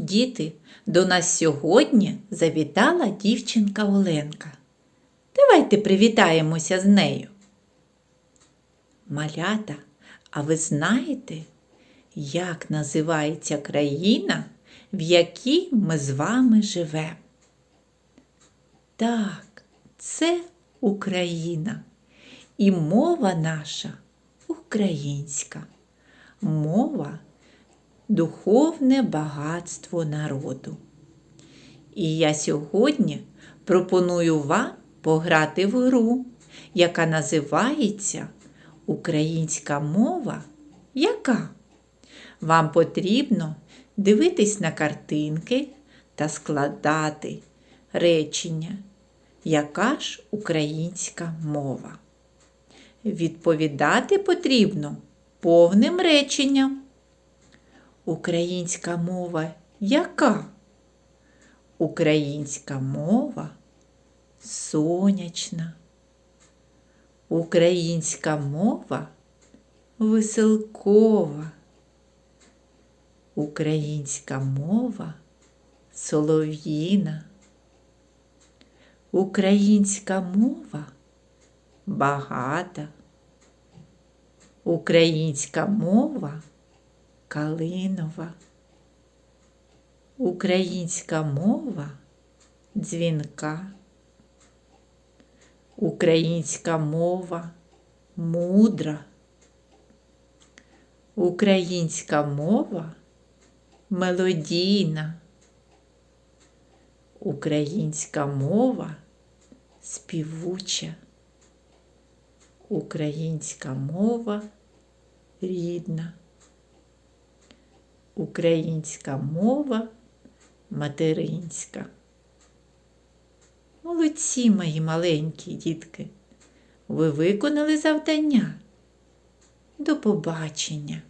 Діти, до нас сьогодні завітала дівчинка Оленка. Давайте привітаємося з нею. Малята, а ви знаєте, як називається країна, в якій ми з вами живемо? Так, це Україна. І мова наша українська. Мова духовне багатство народу. І я сьогодні пропоную вам пограти в гру, яка називається Українська мова. Яка? Вам потрібно дивитись на картинки та складати речення. Яка ж українська мова? Відповідати потрібно повним реченням. Українська мова яка? Українська мова сонячна. Українська мова веселкова. Українська мова солов'їна. Українська мова багата. Українська мова калинова. Українська мова дзвінка. Українська мова мудра. Українська мова мелодійна. Українська мова співуча. Українська мова рідна. Українська мова материнська. Молодці, мої маленькі дітки. Ви виконали завдання. До побачення!